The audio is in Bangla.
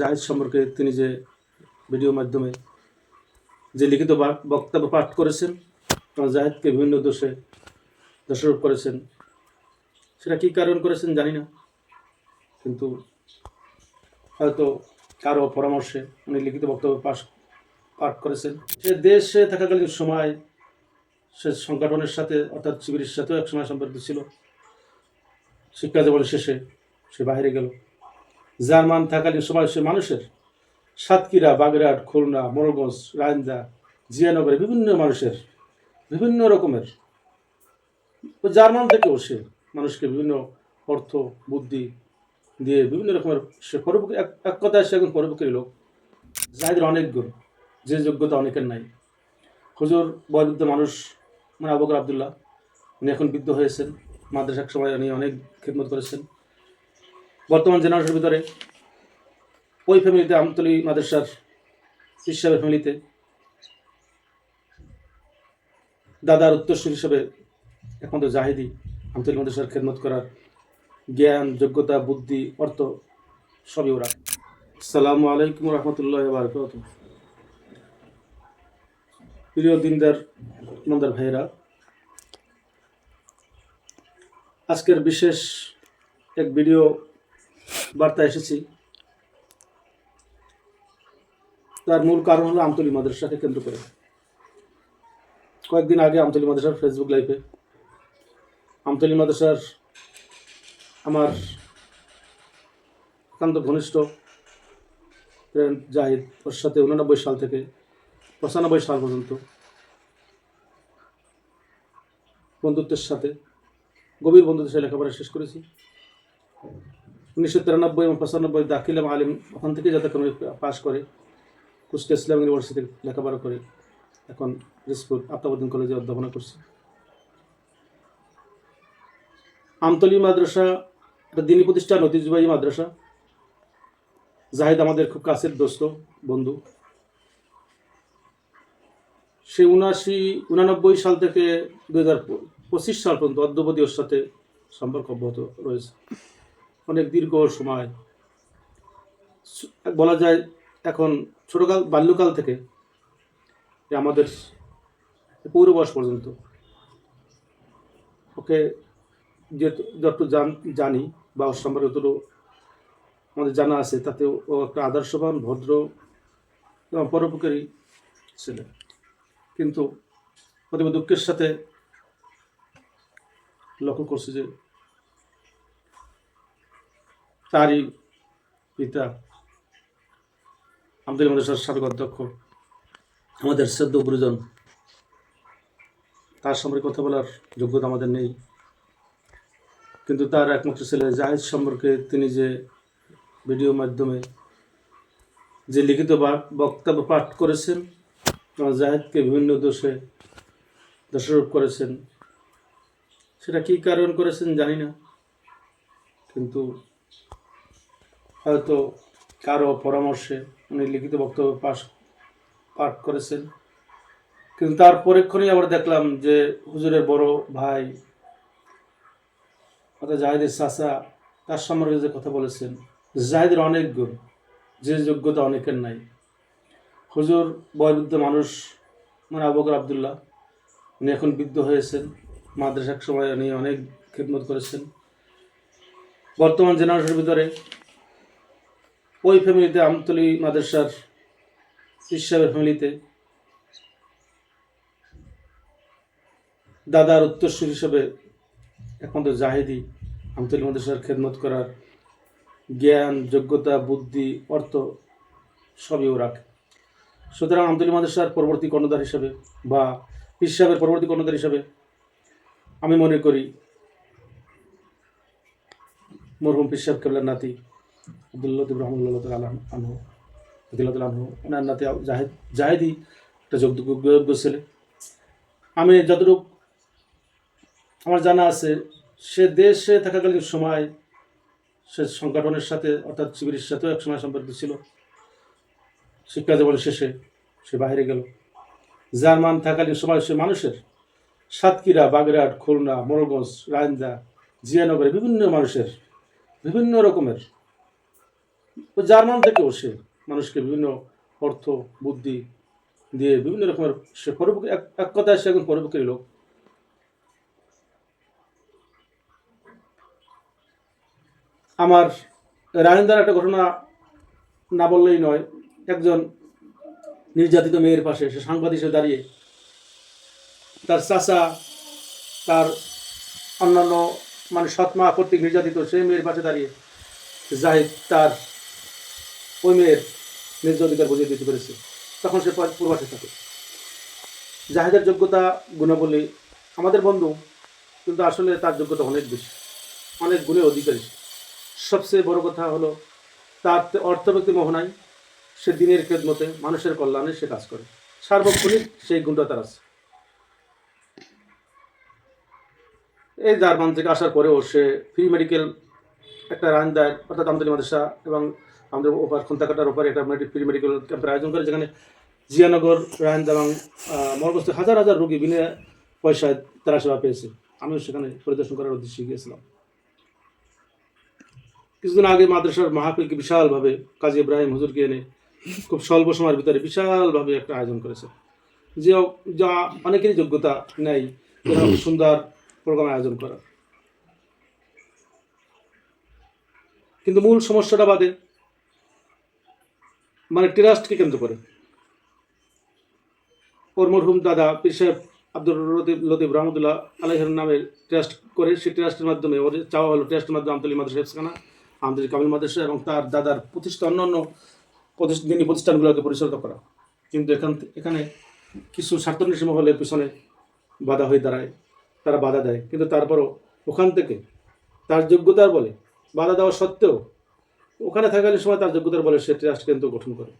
জাহিদ সম্পর্কে তিনি যে ভিডিও মাধ্যমে যে লিখিত বক্তব্য পাঠ করেছেন জাহিদকে বিভিন্ন দোষে দোষারোপ করেছেন, সেটা কী কারণ করেছেন জানি না। কিন্তু হয়তো কারও পরামর্শে উনি লিখিত বক্তব্য পাশ পাঠ করেছেন। সে দেশে থাকাকালীন সময় সে সংগঠনের সাথে, অর্থাৎ শিবিরের সাথেও এক সময় সম্পর্কিত ছিল। শিক্ষা জীবনের শেষে সে বাইরে গেল। জার্মান থাকালীন সে মানুষের। সাতক্ষীরা, বাগেরহাট, খুলনা, মোরগঞ্জ, রায়ন্দা জিয়ানগরে বিভিন্ন মানুষের, বিভিন্ন রকমের। জার্মান থেকেও সে মানুষকে বিভিন্ন অর্থ, বুদ্ধি দিয়ে বিভিন্ন রকমের সে পরোপকারী, এক কথায় সে একজন পরোপকারী লোক। যাদের অনেক গুণ, যে যোগ্যতা অনেকের নাই। হুজুর বয়বৃদ্ধ মানুষ মানে আবুকর আবদুল্লাহ, উনি এখন বৃদ্ধ হয়েছেন। মাদ্রাসার সময় উনি অনেক খেদমত করেছেন। বর্তমান জেনারেশনের ভিতরে ওই ফ্যামিলিতে আমতলি মাদ্রাসার হিসাবে ফ্যামিলিতে দাদার উত্তরসূর হিসেবে একমাত্র জাহিদি আমতলি মাদ্রাসার খেদমত করার জ্ঞান, যোগ্যতা, বুদ্ধি, অর্থ সবই ওরা। আসসালামু আলাইকুম রহমতুল্লাহ বারকাত প্রিয় দিনদার ইমানদার ভাইয়েরা, আজকের বিশেষ এক ভিডিও বার্তা এসেছি। তার মূল কারণ হলো আমতলি মাদ্রাসাকে কেন্দ্র করে। কয়েকদিন আগে আমতলি মাদ্রাসার ফেসবুক লাইভে আমতলি মাদ্রাসার আমার একান্ত ঘনিষ্ঠ জাহিদ, ওর সাথে উননব্বই সাল থেকে পঁচানব্বই সাল পর্যন্ত বন্ধুত্বের সাথে, গভীর বন্ধুত্বের সাথে লেখাপড়া শেষ করেছি। উনিশশো তিরানব্বই এবং পঁচানব্বই দাখিল এবং আলিম, ওখান থেকে যাতে কোনো পাশ করে, কুষ্টিয়া ইসলাম ইউনিভার্সিটি লেখাপড়া করে, এখন রিসপুর আফতাবুদ্দিন কলেজে অধ্যাপনা করছি। আমতলি মাদ্রাসা একটা দিনী প্রতিষ্ঠান, ঐতিহ্যবাহী মাদ্রাসা। জাহেদ আমাদের খুব কাছের দোস্ত, বন্ধু। সে উনাশি, উনানব্বই সাল থেকে দুই হাজার পঁচিশ সাল পর্যন্ত অদ্যবধি ওর সাথে সম্পর্ক অব্যাহত রয়েছে। অনেক দীর্ঘ সময়। বলা যায় এখন ছোটকাল, বাল্যকাল থেকে আমাদের পৌর বয়স পর্যন্ত। ওকে, যে যত জান, জানি বা ওর সম্পর্কে যতটুকু আমাদের জানা আছে, তাতে ও একটা আদর্শবান, ভদ্র এবং পরোপকারী ছেলে। কিন্তু অতীব দুঃখের সাথে লক্ষ্য করছে যে তারই পিতা আব্দুল মাদ্রাসার সাবেক অধ্যক্ষ, আমাদের শ্রদ্ধ গুরুজন। তার সম্পর্কে কথা বলার যোগ্যতা আমাদের নেই। কিন্তু তার একমাত্র ছেলে জাহিদ সম্পর্কে তিনি যে ভিডিও মাধ্যমে যে লিখিত বক্তব্য পাঠ করেছেন জাহিদকে বিভিন্ন দোষে দোষারোপ করেছেন, সেটা কী কারণ করেছেন জানি না। কিন্তু হয়তো কারও পরামর্শে উনি লিখিত বক্তব্য পাশ, পাঠ করেছেন। কিন্তু তার পরীক্ষণেই আবার দেখলাম যে হুজুরের বড় ভাই অর্থাৎ জাহিদের চাচা, তার সম্পর্কে যে কথা বলেছেন, জাহিদের অনেক গুণ, যে যোগ্যতা অনেকের নাই। হুজুর বয়বৃদ্ধ মানুষ মানে আবকর আবদুল্লাহ, উনি এখন বৃদ্ধ হয়েছেন, মাদ্রাসার সময় উনি অনেক খেদমত করেছেন। বর্তমান জেনারেশনের ভিতরে ওই ফ্যামিলিতে আমতলি মাদ্রাসার হিসাবে ফ্যামিলিতে দাদার উত্তরসূর হিসেবে একমাত্র জাহেদি আমতলি মাদ্রাসার খেদমত করার জ্ঞান, যোগ্যতা, বুদ্ধি, অর্থ সবই ও রাখে সুতরাং আমতলি মাদ্রাসার পরবর্তী কর্ণধার হিসেবে বা পীর পরবর্তী কর্ণধার হিসেবে আমি মনে করি মরহুম পীর সাহেব কেবলার নাতি আব্দুল্লাহ রহমুল্লাহ আনহু আদিল্লাহ আনহু ওনার নাতি জাহেদ, জাহেদি, একটা যোগ্য ছেলে। আমি যতটুকু আমার জানা আছে, সে দেশে থাকাকালীন সময় সে সংগঠনের সাথে, অর্থাৎ শিবিরের সাথেও এক সময় সম্পর্কিত ছিল। শিক্ষা জীবনের শেষে সে বাইরে গেল। জার্মান থাকালীন সময় সে মানুষের সাতক্ষীরা, বাগেরহাট, খুলনা, মোরগঞ্জ রায়ন্দা জিয়ানগরে বিভিন্ন মানুষের বিভিন্ন রকমের তো জার্মান থেকেও সে মানুষকে বিভিন্ন অর্থ, বুদ্ধি দিয়ে বিভিন্ন রকমের সে পরোপকারী, এক- কথায় সে একজন পরোপকারী লোক। আমার রাজেন্দ্রার একটা ঘটনা না বললেই নয়। একজন নির্যাতিত মেয়ের পাশে সে সাংবাদিক হিসেবে দাঁড়িয়ে তার চাচা, তার অন্যান্য মানে সৎমা কর্তৃক নির্যাতিত সেই মেয়ের পাশে দাঁড়িয়ে জাহিদ তার ওই মেয়ের ন্যায্য অধিকার বুঝিয়ে দিতে পেরেছে। তখন সে পর- প্রবাসে থাকে। জাহিদের যোগ্যতা গুণাবলী আমাদের বন্ধু, কিন্তু আসলে তার যোগ্যতা অনেক বেশি, অনেক গুণের অধিকারী সবচেয়ে বড় কথা হলো, তার অর্থব্যক্তি মোহ নাই সে দিনের খেদমতে মানুষের কল্যাণে সে কাজ করে। সার্বক্ষণিক সেই গুণটা তার আছে। এই জার্মান থেকে আসার পরেও সে ফ্রি মেডিকেল একটা রান দেয়, অর্থাৎ আমাদের মাদ্রাসা এবং আমাদের ওপার খন্তাকাটার ওপারে একটা ফ্রি মেডিকেল ক্যাম্পের আয়োজন করে, যেখানে জিয়ানগর রায়ন এবং মরগস্ত হাজার হাজার রোগী বিনা পয়সায় তারা সেবা পেয়েছে। আমিও সেখানে পরিদর্শন করার উদ্দেশ্যে গিয়েছিলাম। কিছুদিন আগে মাদ্রাসার মাহফিলকে বিশালভাবে কাজী ইব্রাহিম হুজুরকে এনে খুব স্বল্প সময়ের ভিতরে বিশালভাবে একটা আয়োজন করেছে। যে যা অনেকেরই যোগ্যতা নেই সুন্দর প্রোগ্রাম আয়োজন করার। কিন্তু মূল সমস্যাটা বাদে মানে ট্রাস্টকে কেন্দ্র করে। ওর মরহুম দাদা পীর সাহেব আব্দুল লতিফ লতিফ রহমতুল্লাহ আলহের নামে ট্রাস্ট করে সেই ট্রাস্টের মাধ্যমে ওর চাওয়া হলো ট্রাস্টের মাধ্যমে আমতলি মাদ্রাসা, হেফসখানা, আমতলি কামিল মাদ্রাসা এবং তার দাদার প্রতিষ্ঠা, অন্যান্য প্রতিষ্ঠা, দিনী প্রতিষ্ঠানগুলোকে পরিচালিত করা। কিন্তু এখান এখানে কিছু স্বার্থন্বেষী মহলের পিছনে বাধা হয়ে দাঁড়ায়, তারা বাধা দেয়। কিন্তু তারপরও ওখান থেকে তার যোগ্যতার বলে বাধা দেওয়া সত্ত্বেও ওখানে থাকাকালীন সময় তার যোগ্যতার বলে সে ট্রাস্ট কেন্দ্র গঠন করে।